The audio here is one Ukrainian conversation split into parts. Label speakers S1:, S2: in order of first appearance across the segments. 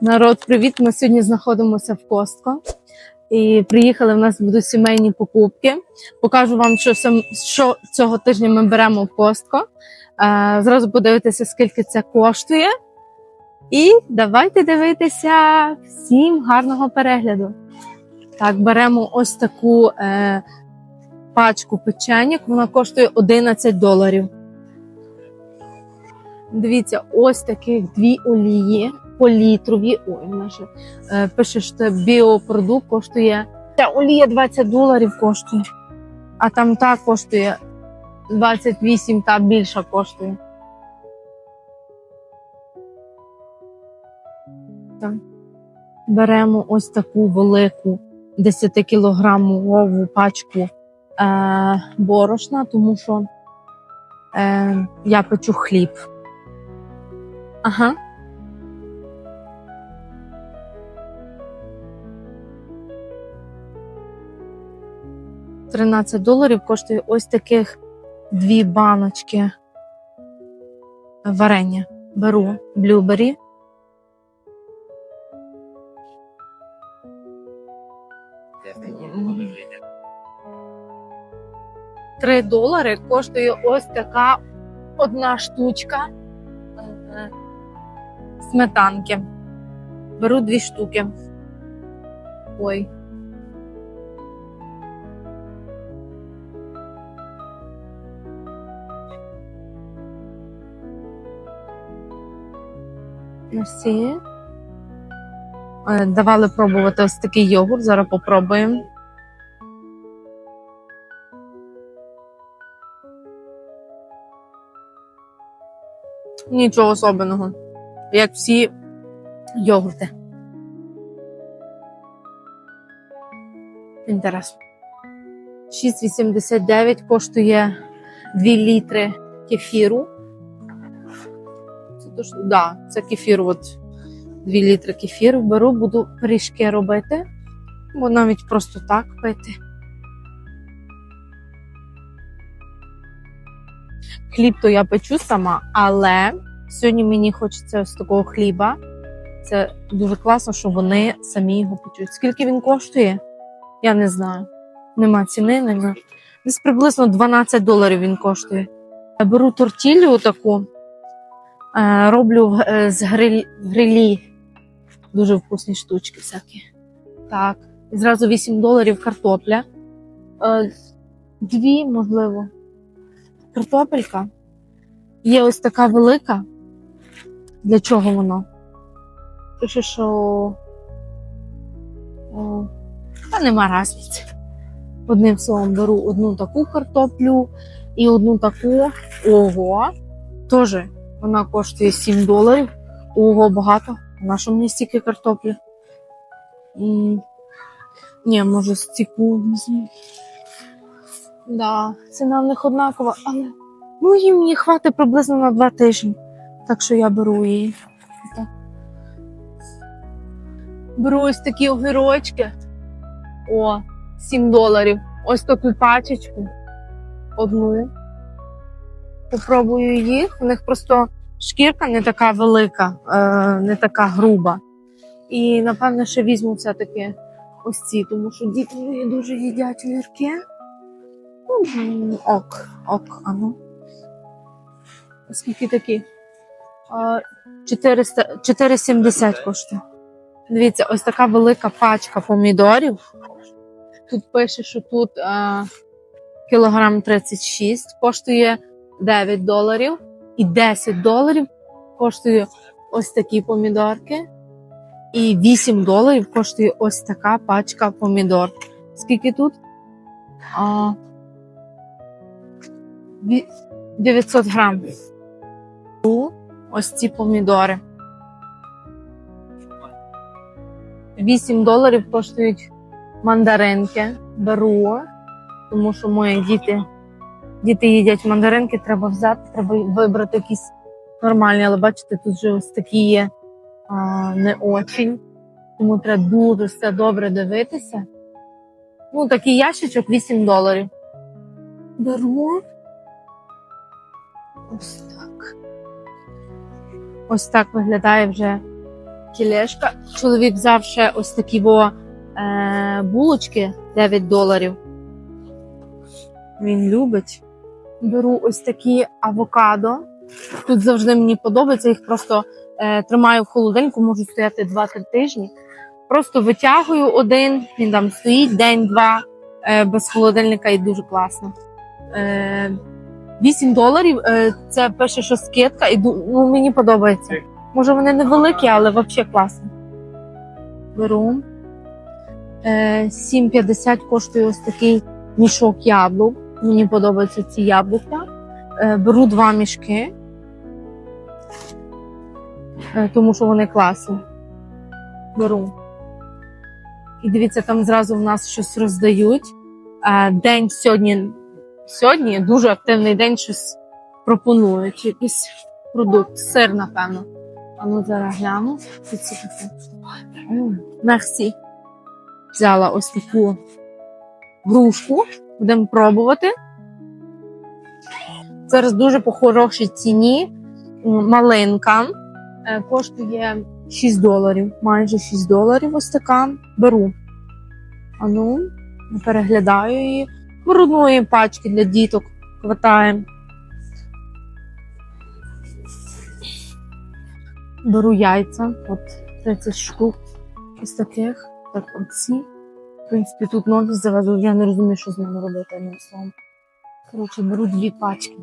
S1: Народ, привіт! Ми сьогодні знаходимося в Костко. І приїхали. В нас будуть сімейні покупки. Покажу вам, що, що цього тижня ми беремо в Костко. Е, зразу подивитися, скільки це коштує. І давайте дивитися всім гарного перегляду. Так, беремо ось таку е, пачку печеньок. Вона коштує 11 доларів. Дивіться, ось таких дві олії по літрові. Ой, наше е, пише, що біопродукт коштує. Ця олія 20 доларів коштує, а там та коштує 28, та більша коштує. Так. Беремо ось таку велику 10-кілограмову пачку е, борошна, тому що е, я печу хліб. Ага. Тринадцять доларів коштує ось таких дві баночки варення. Беру блюбері. Три долари коштує ось така одна штучка е, сметанки. Беру дві штуки. Ой. Мерсі. Е, Давали пробувати ось такий йогурт. Зараз попробуємо. Нічого особливого. Як всі йогурти. Інтерес. 6,89 коштує 2 літри кефіру. Це то, да, це кефір, от 2 літри кефіру. Беру, буду пиріжки робити, бо навіть просто так пити. Хліб то я печу сама, але сьогодні мені хочеться ось такого хліба. Це дуже класно, що вони самі його печуть. Скільки він коштує? Я не знаю. Нема ціни, нема. Десь приблизно 12 доларів він коштує. Я беру тортіллю таку, роблю е, з гриль, грилі. Дуже вкусні штучки всякі. Так. І зразу 8 доларів картопля. Е, Дві, можливо. Картопелька. Є ось така велика. Для чого воно? Пише, що. О, та нема різниці. Одним словом, беру одну таку картоплю і одну таку. Ого. Теж вона коштує 7 доларів. Ого, багато. На що мені стільки картоплі? Ні, може, стіку візьму. Да, ціна в них однакова, але ну їм її хватить приблизно на два тижні. Так що я беру її. Так. Беру ось такі огірочки. О, 7 доларів. Ось таку пачечку. Одну. Попробую їх. У них просто шкірка не така велика, е, не така груба. І напевно ще візьму все-таки ось ці, тому що діти мої дуже їдять огірки. Ок, ок, а ну. Скільки такі? 400, 4,70 коштує. Дивіться, ось така велика пачка помідорів. Тут пише, що тут а, кілограм 36 коштує 9 доларів. І 10 доларів коштує ось такі помідорки. І 8 доларів коштує ось така пачка помідор. Скільки тут? А, 900 грам. Ось ці помідори. 8 доларів коштують мандаринки. Беру, тому що мої діти, діти їдять мандаринки, треба взяти, треба вибрати якісь нормальні, але бачите, тут вже ось такі є а, не очень. Тому треба дуже все добре дивитися. Ну, такий ящичок 8 доларів. Беру. Ось так. Ось так виглядає вже тілешка. Чоловік взяв ще ось такі во, е, булочки 9 доларів. Він любить. Беру ось такі авокадо. Тут завжди мені подобається, їх просто е, тримаю в холодильнику, можуть стояти 2-3 тижні. Просто витягую один, він там стоїть день-два е, без холодильника і дуже класно. Е, 8 доларів е, це пише, що скидка, і ну, мені подобається. Може, вони невеликі, але взагалі класно. Беру. Е, 7,50 коштує ось такий мішок яблук. Мені подобаються ці яблука. Е, беру два мішки, е, тому що вони класні. Беру. І дивіться, там зразу в нас щось роздають. Е, День сьогодні, сьогодні дуже активний день, щось пропонують. Якийсь продукт, сир, напевно. А ну зараз гляну. Мерсі. Взяла ось таку грушку. Будемо пробувати. Зараз дуже по хорошій ціні. М, Малинка Е, коштує 6 доларів. Майже 6 доларів ось така. Беру. А ну, переглядаю її. Беру одної пачки для діток. Хватає. Беру яйця, от 30 штук ось таких. Так, оці. В принципі, тут ноги завезли, я не розумію, що з ними робити, одним словом. Коротше, беру дві пачки.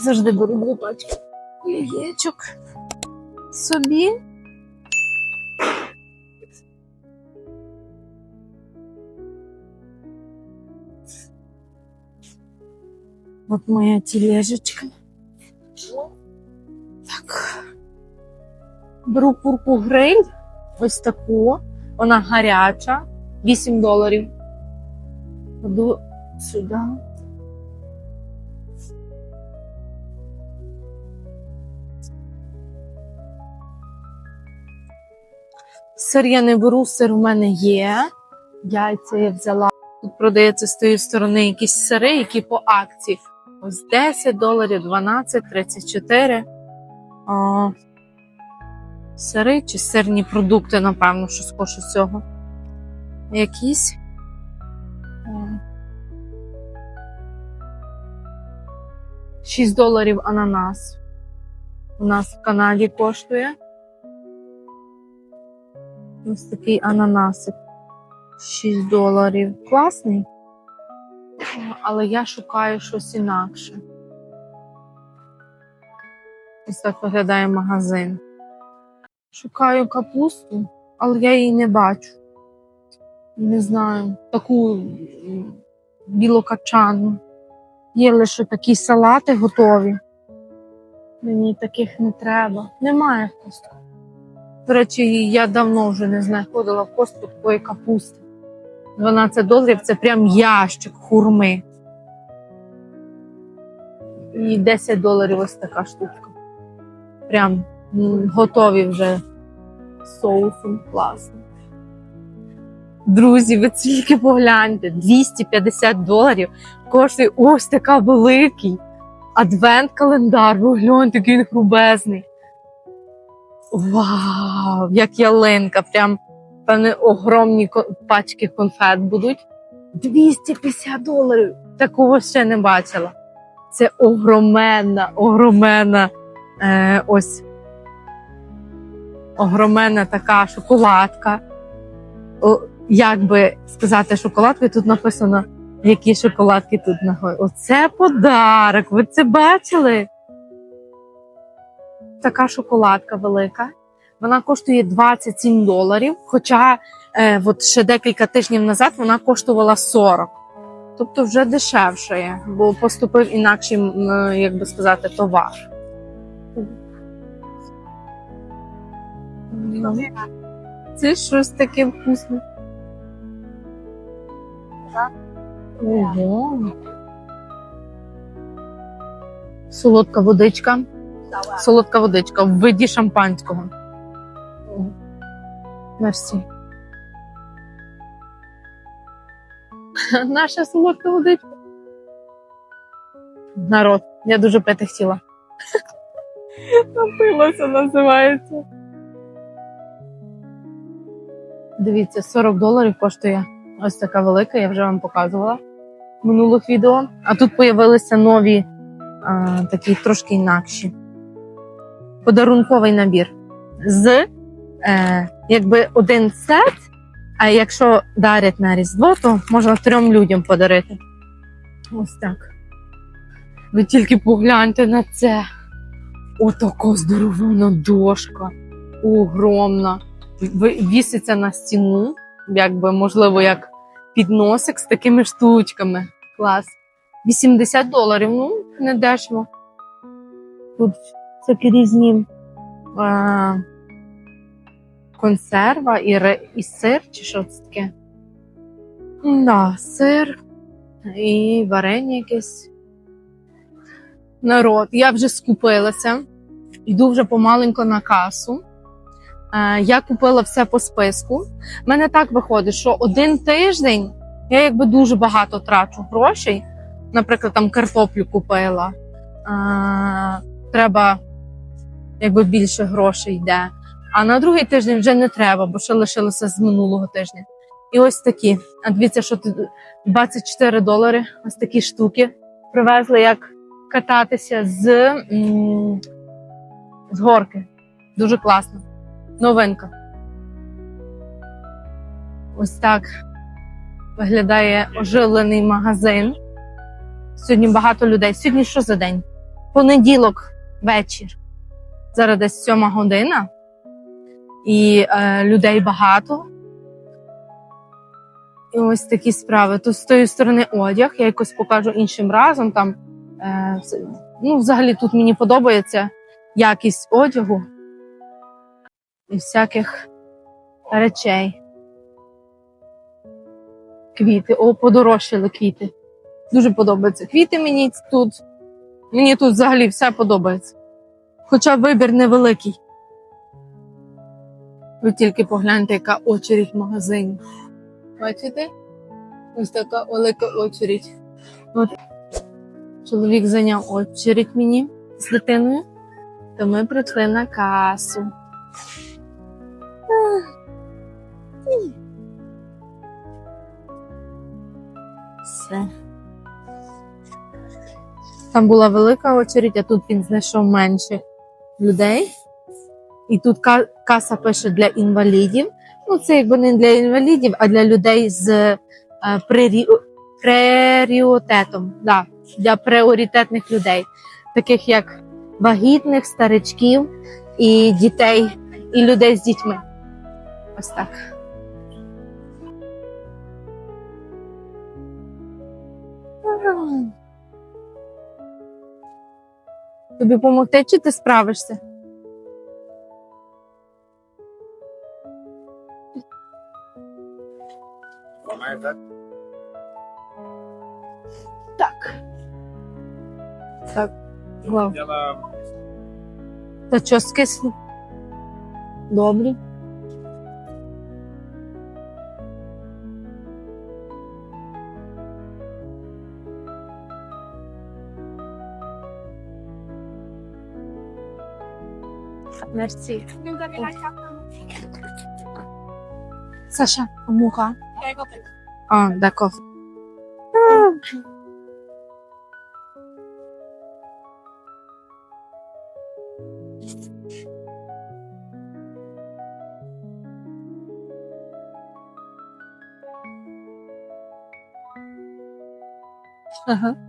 S1: Завжди беру дві пачки яєчок собі. От моя тележечка. Так. Беру курку гриль, ось таку. Вона гаряча, 8 доларів. Кладу сюди. Сир я не беру, сир у мене є. Яйця я взяла. Тут продається з тієї сторони якісь сири, які по акції. Ось 10 доларів, 12, 34. А, сири чи сирні продукти, напевно, що схоже з цього. Якісь. 6 доларів ананас. У нас в Канаді коштує. Ось такий ананасик. 6 доларів. Класний. Але я шукаю щось інакше. Ось так виглядає магазин. Шукаю капусту, але я її не бачу. Не знаю, таку білокачану. Є лише такі салати готові. Мені таких не треба. Немає в костку. До речі, я давно вже не знаходила в костку такої капусти. 12 доларів це прям ящик хурми. І 10 доларів ось така штучка. Прям готові вже з соусом. Класно. Друзі, ви тільки погляньте, 250 доларів коштує ось така великий адвент-календар. Ви гляньте, який він грубезний. Вау, як ялинка, прям певне огромні пачки конфет будуть. 250 доларів. Такого ще не бачила. Це огроменна, огроменна е, ось огроменна така шоколадка. Як би сказати шоколадка, тут написано, які шоколадки тут знаходяться. Оце подарок. Ви це бачили? Така шоколадка велика. Вона коштує 27 доларів. Хоча е, от ще декілька тижнів назад вона коштувала 40. Тобто вже дешевше, є, бо поступив інакший, е, як би сказати, товар. Це щось таке вкусне. Ого. Солодка водичка. Солодка водичка в виді шампанського. Мерсі. Наша солодка водичка. Народ, я дуже пити хотіла. Напилася називається. Дивіться, 40 доларів коштує ось така велика, я вже вам показувала в минулих відео. А тут появилися нові а, такі трошки інакші. Подарунковий набір з е, якби один сет. А якщо дарять на Різдво, то можна трьом людям подарити. Ось так. Ви тільки погляньте на це. Отака здорована дошка. Огромна. Віситься на стіну, якби, можливо, як підносик з такими штучками. Клас. 80 доларів, ну, не дешево. Тут всякі різні е, консерва і, і сир, чи що це таке? Да, сир і варення якесь. Народ, я вже скупилася. Йду вже помаленько на касу. Е, Я купила все по списку. У мене так виходить, що один тиждень я якби дуже багато трачу грошей. Наприклад, там картоплю купила. Е, Треба якби більше грошей йде. А на другий тиждень вже не треба, бо ще лишилося з минулого тижня. І ось такі. А дивіться, що тут 24 долари. Ось такі штуки. Привезли як кататися з, з горки. Дуже класно. Новинка. Ось так виглядає оживлений магазин. Сьогодні багато людей. Сьогодні що за день? Понеділок вечір. Зараз десь сьома година. І е, людей багато. І ось такі справи. Тут з тої сторони одяг, я якось покажу іншим разом. Там, е, ну, взагалі тут мені подобається якість одягу і всяких речей. Квіти. О, подорожчали квіти. Дуже подобаються. Квіти мені тут. Мені тут взагалі все подобається. Хоча вибір невеликий. Ви тільки погляньте, яка очередь в магазині. Бачите? Ось така велика очередь. От чоловік зайняв очередь мені з дитиною, то ми прийшли на касу. Все. Там була велика очередь, а тут він знайшов менше людей. І тут каса пише для інвалідів. Ну, це якби не для інвалідів, а для людей з е, пріоритетом. Да, для пріоритетних людей, таких як вагітних, старичків і дітей, і людей з дітьми. Ось так. Тобі допомогти, чи ти справишся?
S2: Так?
S1: Так. Так. Вау. Та що скисло? Добре. Мерсі. Саша, а муха? А, d'accord. Ага.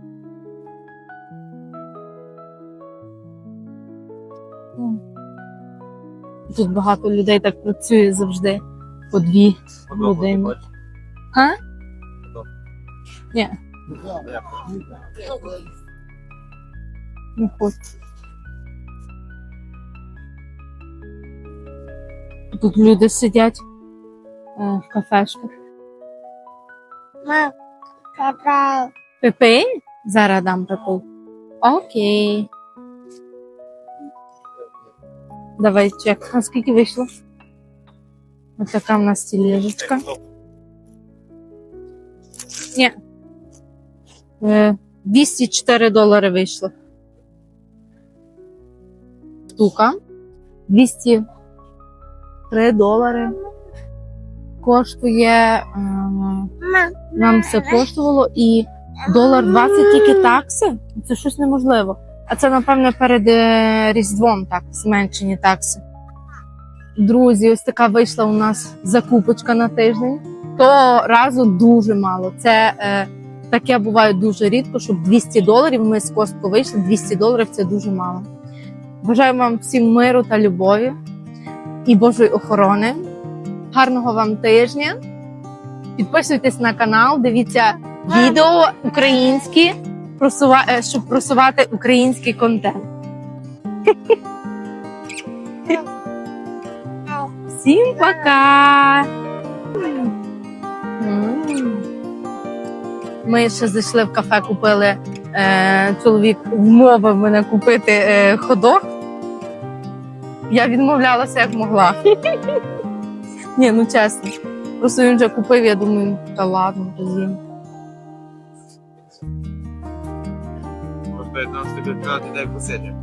S1: Тут багато людей так працює завжди по дві години. А? Ні, не хочу. Тут люди сидять е, в кафешках.
S3: Мам, папа,
S1: Пепе? Зараз дам пепу. Окей. Давай чек. А скільки вийшло? Ось така в нас тележечка. Ні. Е, 204 долари вийшло. Штука. 203 долари коштує. е, Нам все коштувало і долар 20 тільки такси. Це щось неможливо. А це, напевно, перед е, Різдвом так, зменшені такси. Друзі, ось така вийшла у нас закупочка на тиждень. То разу дуже мало. Це е, таке буває дуже рідко, щоб 200 доларів. Ми з Костко вийшли. 200 доларів це дуже мало. Бажаю вам всім миру та любові і Божої охорони. Гарного вам тижня. Підписуйтесь на канал, дивіться відео українські, просува... е, щоб просувати український контент. Всім пока! Ми ще зайшли в кафе, купили. Е, чоловік вмовив мене купити е, ходок. Я відмовлялася як могла. Ні, ну чесно. Просто він вже купив, я думаю, та ладно, то з'їм.
S2: 15 відкривати дай посидя.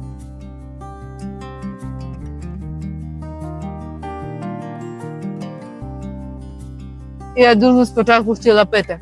S1: Я дуже спочатку хотіла пити.